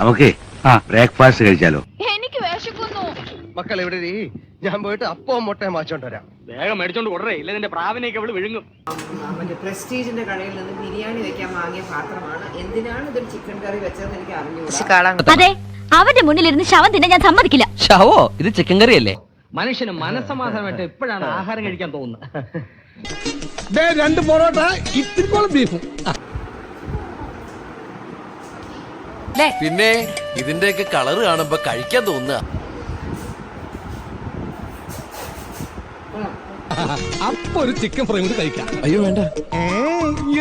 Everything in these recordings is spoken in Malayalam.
നമുക്കേ ബ്രേക്ക്ഫാസ്റ്റ് കഴിച്ചാലോ? എനിക്ക് വിശക്കുന്നു. മക്കൾ ഇവിടെ. ഞാൻ പോയിട്ട് അപ്പവും മുട്ടയും വാങ്ങിച്ചോണ്ട് വരാം. വേഗം മേടിച്ചോണ്ട് കൊടറേ ഇല്ല നിന്റെ പ്രാവിനെയൊക്കെ അവൾ വിഴുങ്ങും. മറ്റേ പ്രസ്റ്റീജിന്റെ കടയിൽ നിന്ന് ബിരിയാണി വെക്കാൻ വാങ്ങിയ പാത്രമാണ്. എന്തിനാണ് ഇതൊരു ചിക്കൻ കറി വെച്ചതെന്ന് എനിക്ക് അറിഞ്ഞു അതെ അവന്റെ മുന്നിലിരുന്ന് ശവം തിന്നെ ഞാൻ സമ്മതിക്കില്ല. ശവോ ഇത് ചിക്കൻ കറി അല്ലേ? മനുഷ്യന് മനസ്സമാധാനമായിട്ട് എപ്പോഴാണ് ആഹാരം കഴിക്കാൻ തോന്നുന്നത്? രണ്ട് പൊറോട്ട ഇത്തിരിക്കോളം ബീഫും പിന്നെ ഇതിന്റെയൊക്കെ കളർ കാണുമ്പോ കഴിക്കാൻ തോന്നുക. അപ്പൊ ഒരു ചിക്കൻ ഫ്രൈ കൂടി കഴിക്കാം. അയ്യോ വേണ്ട.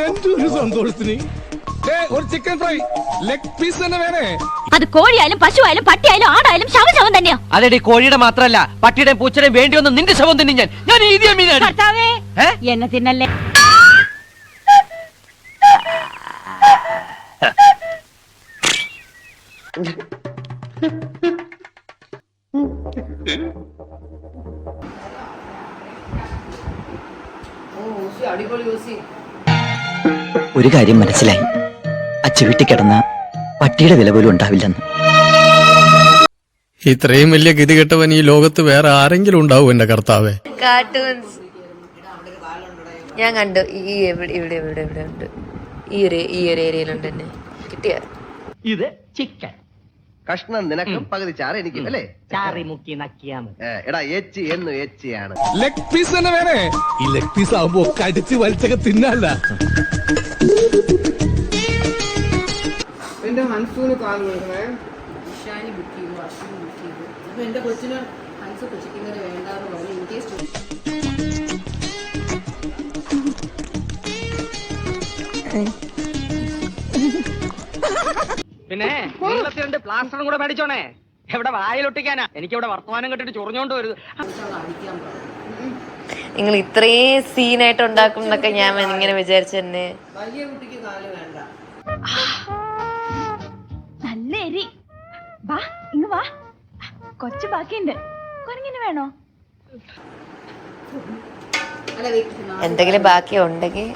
എന്റെ ഒരു സന്തോഷത്തിന്. ദേ, ഒരു ചിക്കൻ ഫ്രൈ ലെഗ് പീസ് തന്നെ വേണേ. അത് കോഴിയായാലും പശുവായാലും പട്ടിയായാലും ആടായാലും ശവം ശവം തന്നെയാ. അതെടി കോഴിയുടെ മാത്രല്ല പട്ടിയുടെയും പൂച്ചയുടെയും വേണ്ടി വന്ന് നിന്റെ ശവം തന്നെ ഞാൻ. ഞാൻ? എന്നെ തിന്നല്ലേ? ഒരു കാര്യം മനസ്സിലായി. അച്ഛ അച്ചുവിട്ടി കിടന്ന പട്ടിയുടെ വില പോലും ഉണ്ടാവില്ലെന്ന്. ഇത്രയും വലിയ ഗതി കെട്ടവൻ ഈ ലോകത്ത് വേറെ ആരെങ്കിലും ഉണ്ടാവും എന്റെ കർത്താവേ. കാർട്ടൂൺസ് ഞാൻ കണ്ടു. ഈ എവിടെ ഇവിടെ ഇവിടെ ഇവിടെ ഉണ്ട്. ഈ ഒരു ഈ ഒരു ഏരിയയിലുണ്ട് തന്നെ കിട്ടിയ? ഇത് ചിക്കൻ കഷ്ണം നിനക്കും പകുതി ചാറ് എനിക്കും അല്ലേ? ചാറി മുക്കി നക്കിയാ മതി. ഏ, എടാ എച്ച് എന്ന് എച്ച് ആണ് ലെഗ് പീസ് തന്നെ വേണേ. ഈ ലെഗ് പീസ് ആവുമ്പോ കടിച്ച് വലിച്ചൊക്കെ തിന്നല്ല. എന്റെ ഹൻസൂന് കാൽ കൊടുക്കണേ ഇഷാനി ബുക്ക് ചെയ്തു അശ്വിൻ ബുക്ക് ചെയ്തു. അപ്പൊ എന്റെ കൊച്ചിന് ഹൻസ് ചിക്കൻ വേണ്ടാന്ന് പറഞ്ഞു. ഇൻ കേസ് പിന്നെ നീളത്തിൽ രണ്ട് പ്ലാസ്റ്ററും കൂടെ മേടിച്ചോണേ. എവിടെ വായിലൊട്ടിക്കാനാ? എനിക്ക് ഇവിടെ വർത്തമാനം കെട്ടിട്ട് ചൊറിഞ്ഞോണ്ട് വരുത് നിങ്ങൾ ഇത്രയും സീനായിട്ട് ഉണ്ടാക്കും എന്നൊക്കെ ഞാൻ ഇങ്ങനെ വിചാരിച്ചു തന്നെ. വലിയ കുട്ടിക്ക് കാൽ വേണ്ട. നല്ല എരി. വാ ഇങ്ങ് വാ. കൊച്ചു ബാക്കിയുണ്ട്. കുരങ്ങിന് വേണോ? എന്തെങ്കിലും ബാക്കി ഉണ്ടെങ്കിൽ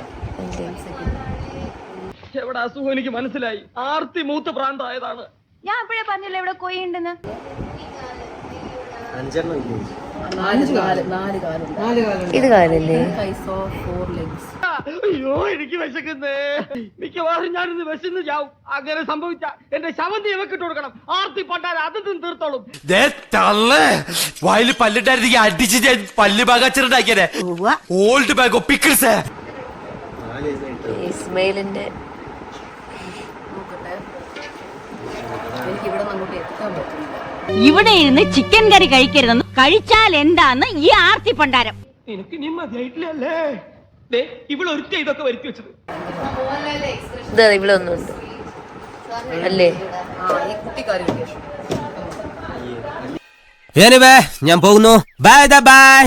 എവിടെ അസുഖം എനിക്ക് മനസ്സിലായി. ആർത്തി മൂത്ത് പ്രാന്തായതാണ്. ഞാൻ അപ്പോഴേ പറഞ്ഞില്ല ഇവിടെ കൊയ്യ ഉണ്ടെന്ന് ഇത് കാലല്ലേ? ഫോർ ലെഗ്സ് അയ്യോ എനിക്ക് വിശക്കുന്നേ. മിക്കവാറും ഞാനിന്ന് വിശന്ന് ചാവും. അങ്ങനെ സംഭവിച്ച എന്റെ ശവന്തി ഇവക്കിട്ട് കൊടുക്കണം. ആർത്തി പണ്ടാൽ അതും തീർത്തോളും. വായിൽ പല്ലിട്ടായിരുന്നെങ്കിൽ അടിച്ച് ഞാൻ പല്ല് ബാഗാച്ചിട്ടുണ്ടാക്കിയേ ഓൾഡ് ബാഗ് പിക്കിൾസേ ഇസ്മയിലിന്റെ ഇവിടെ എത്താൻ ഇവിടെ ഇരുന്ന് ചിക്കൻ കറി കഴിക്കരുതെന്ന് കഴിച്ചാൽ എന്താന്ന് ഈ ആർത്തി പണ്ടാരം. എനിക്ക് നീ മതിയായിട്ടില്ലല്ലേ? ദേ ഇവളൊരുത്ത ഇതൊക്കെ വരുത്തി വെച്ചത്. ഒന്നുണ്ട് അല്ലേ? ഞാൻ പോകുന്നു. Bye bye